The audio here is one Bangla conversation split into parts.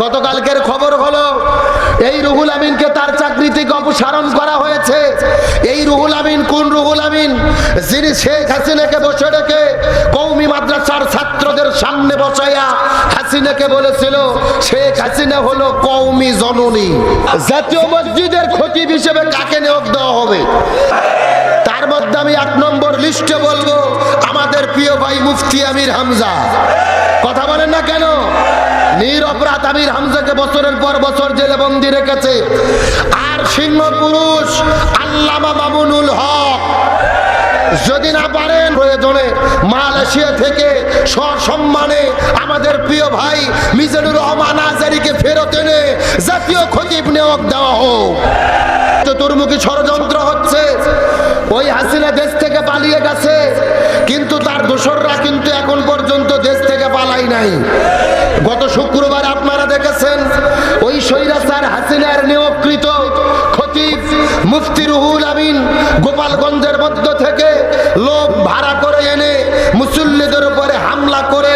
গতকালকের খবর হলো, এই রুহুল আমিনকে তার চাকরি থেকে অপসারণ করা হয়েছে। এই রুহুল আমিন কোন রুহুল আমিন? যিনি শেখ হাসিনাকে বসে রেখে কৌমি মাদ্রাসার ছাত্রদের সামনে বসাইয়া হাসিনাকে বলেছিল, শেখ হাসিনা হলো কৌমি জননী। জাতীয় মসজিদের খতিব হিসেবে কাকে নিয়োগ দেওয়া হবে? তার মধ্যে আমি এক নম্বর লিস্টে বলব, আমাদের প্রিয় ভাই মুফতি আমির হামজা। কথা বলেন না কেন? নির অপরাধ আমির হামজাকে বছরের পর বছর জেলে বন্দি রেখেছে। আর সিংহ পুরুষ আল্লামা মামুনুল হক যদি না পারেন প্রয়োজনে মালয়েশিয়া থেকে সসম্মানে আমাদের প্রিয় ভাই মিজানুর রহমান আজারিকে ফেরত এনে জাতীয় খতিব নিয়োগ দেওয়া হোক। চতুর্মুখী ষড়যন্ত্র হচ্ছে, ওই হাসিনা দেশ থেকে পালিয়ে গেছে, কিন্তু তার দোসররা কিন্তু এখন পর্যন্ত পালাই নাই। গত শুক্রবার আপনারা দেখেছেন, ওই সৈরাসার হাসিনার নিয়োগকৃত খতিব মুফতি রুহুল আমিন গোপালগঞ্জের মধ্য থেকে লোক ভাড়া করে এনে মুসল্লিদের উপরে হামলা করে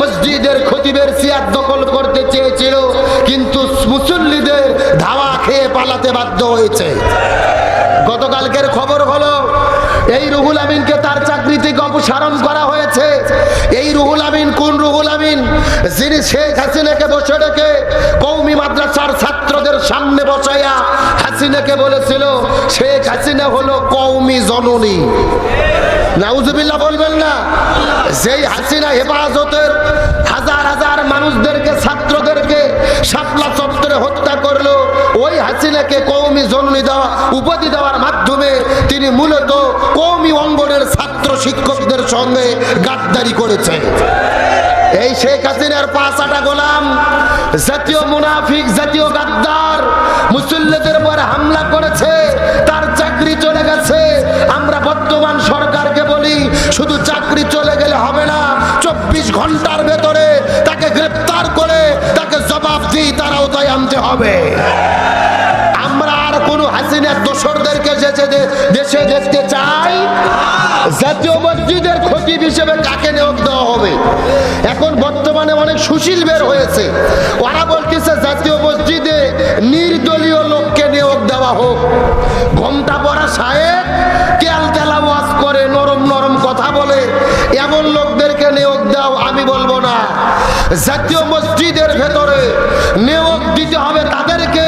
মসজিদের খতিবের সিয়াদ দখল করতে চেয়েছিল, কিন্তু মুসল্লিদের ধাওয়া খেয়ে পালাতে বাধ্য হয়েছে। গতকালকের খবর হলো, এই রুহুল আমিনকে তার চাকরি থেকে অপসারণ করা রুহুল আমিন, যিনি শেখ হাসিনাকে বসে রেখে কৌমি মাদ্রাসার ছাত্রদের সামনে বসাইয়া হাসিনাকে বলেছিল, শেখ হাসিনা হলো কৌমি জননী। নাউজুবিল্লাহ বলবেন না, যেই হাসিনা হেফাজতের হাজার হাজার মানুষদেরকে, ছাত্রদেরকে শাপলা চত্বরে হত্যা করল, ওই হাসিনাকে কৌমি জননী দেওয়া, উপাধি দেওয়ার মাধ্যমে তিনি মূলত কৌমি অঙ্গনের ছাত্র শিক্ষকদের সঙ্গে গাদ্দারি করেছে এই শেখ হাসিনার পাঁচ আটা গোলাম, জাতীয় মুনাফিক, জাতীয় গাদ্দার, মুসল্লিদের উপর হামলা করেছে, তার চাকরি চলে গেছে। আমরা বর্তমান সরকারকে বলি, শুধু চাকরি চলে গেলে হবে না, চব্বিশ ঘণ্টার ভেতরে তাকে গ্রেপ্তার করে, তাকে জবাব দিয়ে তার আওতায় আনতে হবে। আমরা আর কোনো হাসিনার দোসরদেরকে দেশে দেখতে চাই জাতীয় মসজিদের খতিব হিসেবে কাকে নিয়োগ দেওয়া হবে? এখন বর্তমানে অনেক সুশীল বের হয়েছে। ওরা বলতেছে, জাতীয় মসজিদে নির্দলীয় লোককে নিয়োগ দেওয়া হোক। ঘোমটা পড়া সাহেব তেল তেলা ওয়াজ করে, নরম নরম কথা বলে, এমন লোকদেরকে নিয়োগ দাও, আমি বলব না। জাতীয় মসজিদের ভেতরে নিয়োগ দিতে হবে তাদেরকে,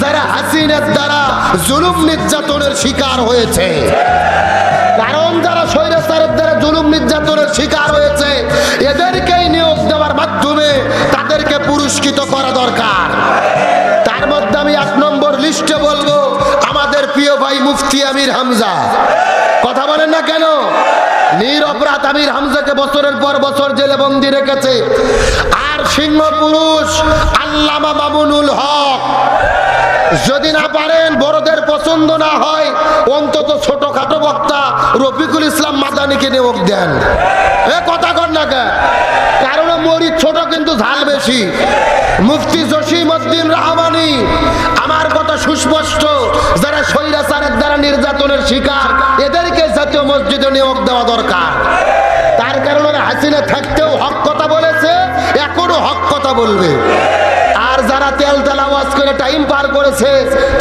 যারা হাসিনের দ্বারা জুলুম নির্যাতনের শিকার হয়েছে। কারণ যারা স্বৈরাচারের দ্বারা জুলুম নির্যাতনের শিকার হয়েছে, এদেরকেই নিয়োগ দেওয়ার মাধ্যমে তাদেরকে পুরস্কৃত করা দরকার। তার মধ্যে আমি এক নম্বর লিস্টে বলব, আমাদের প্রিয় ভাই মুফতি আমির হামজা। কথা বলেন না কেন? নির অপরাধ আমির হামজাকে বছরের পর বছর জেলে বন্দি রেখেছে। আর সিংহ পুরুষ আল্লামা মামুনুল হক। যদি না পারেন, বড়দের পছন্দ না হয়, অন্তত ছোটখাটো বক্তা রফিকুল ইসলাম মাদানিকে নিয়োগ দেন। এ কথা কর না কে কারণ মরিচ ছোট কিন্তু ঝাল বেশি। মুফতি জসিম উদ্দিন রহমানি, আমার কথা সুস্পষ্ট, যারা স্বৈরাচারের দ্বারা নির্যাতনের শিকার, এদেরকে জাতীয় মসজিদে নিয়োগ দেওয়া দরকার। তার কারণে হাসিনা থাকতেও হক কথা বলেছে, এখনও হক কথা বলবে। আর যারা তেল তেল আওয়াজ করে টাইম পার করেছে,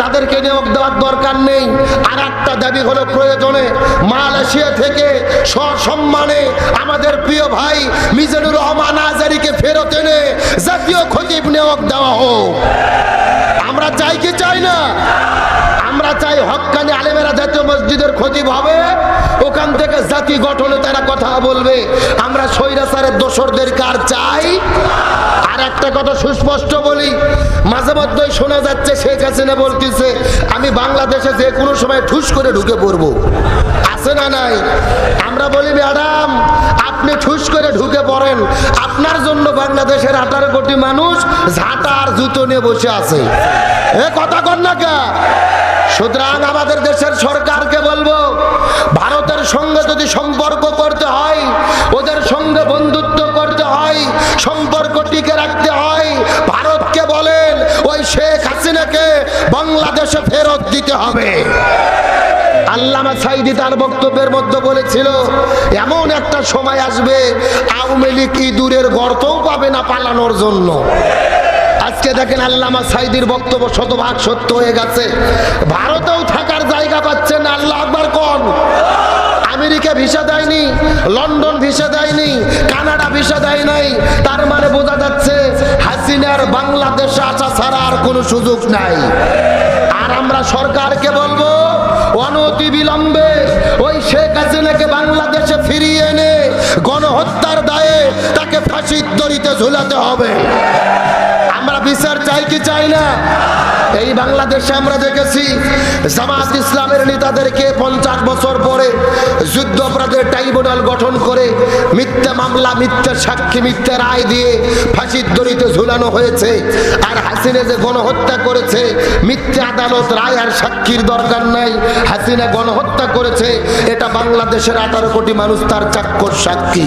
তাদেরকে নিয়োগ দেওয়ার দরকার নেই। আর একটা দাবি হলো প্রয়োজনে মালয়েশিয়া থেকে সসম্মানে আমাদের প্রিয় ভাই মিজানুর রহমান আজারিকে ফেরত এনে জাতীয় খতিব নিয়োগ দেওয়া হোক। আমরা চাই কি চাই না? আমরা চাই হকানি আলেমেরা জাতীয় মসজিদের খতিব হবে, ওখান থেকে জাতি গঠনে তারা কথা বলবে। আমরা স্বৈরাচারের দোসরদের কার চাই? আর একটা কথা সুস্পষ্ট বলি। মাঝে মধ্যেই শোনা যাচ্ছে, শেখ হাসিনা বলতেছে, আমি বাংলাদেশে যে কোনো সময় ঠুস করে ঢুকে পড়ব। আছে না নাই? আমরা বলি, ম্যাডাম, আপনি ঠুস করে ঢুকে পড়েন। আপনার জন্য বাংলাদেশের আঠারো কোটি মানুষ ঝাঁটা আর জুতো নিয়ে বসে আছে। এ কথা কর না কে? সুতরাং আমাদের দেশের সরকারকে বলব, ভারতের সঙ্গে যদি সম্পর্ক করতে হয়, ওদের সঙ্গে বন্ধুত্ব করতে হয়, সম্পর্ক টিকে রাখতে বাংলাদেশে ফেরত দিতে হবে। আল্লামা সাইদি তার বক্তব্যের মধ্যে বলেছিল এমন একটা সময় আসবে আওয়ামী লীগ ইঁদুরের গর্তও পাবে না পালানোর জন্য? আজকে দেখেন আল্লামা সাইদির বক্তব্য শতভাগ সত্য হয়ে গেছে। ভারতেও থাকার জায়গা পাচ্ছেন না, আল্লাহ আকবার কোন? আমেরিকা ভিসা দেয়নি লন্ডন ভিসা দেয়নি কানাডা ভিসা দেয় নাই। তার মানে বোঝা যাচ্ছে হাসিনার বাংলাদেশে আসা ছাড়া আর কোনো সুযোগ নাই। আমরা সরকারকে বলব, অনতি বিলম্বে ওই শেখ হাসিনাকে বাংলাদেশে ফিরিয়ে এনে গণহত্যার দায়ে তাকে ফাঁসির দড়িতে ঝুলাতে হবে। বিচার চাই কি চাই না? এই বাংলাদেশে আমরা দেখেছি জামাত ইসলামের নেতাদেরকে পঞ্চাশ বছর পরে যুদ্ধ অপরাধের ট্রাইব্যুনাল গঠন করে মিথ্যা মামলা, মিথ্যা সাক্ষী, মিথ্যা রায় দিয়ে ফাঁসির দড়িতে ঝুলানো হয়েছে। আর হাসিনা যে গণহত্যা করেছে, মিথ্যা আদালত রায় আর সাক্ষীর দরকার নাই। হাসিনা গণহত্যা করেছে, এটা বাংলাদেশের আঠারো কোটি মানুষ তার চাক্ষর সাক্ষী।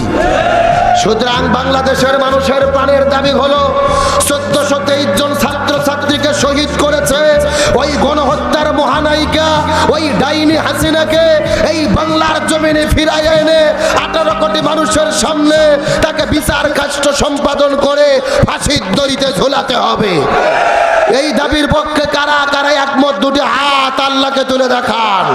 সুতরাং বাংলাদেশের মানুষের প্রাণের দাবি হলো, চোদ্দশো হাসিনাকে এই বাংলার জমিনে ফিরাই এনে আঠারো কোটি মানুষের সামনে তাকে বিচার কাষ্ট সম্পাদন করে ফাঁসির দড়িতে ঝোলাতে হবে। এই দাবির পক্ষে কারা কারা একমত, দুটি হাত আল্লাহকে তুলে দেখান।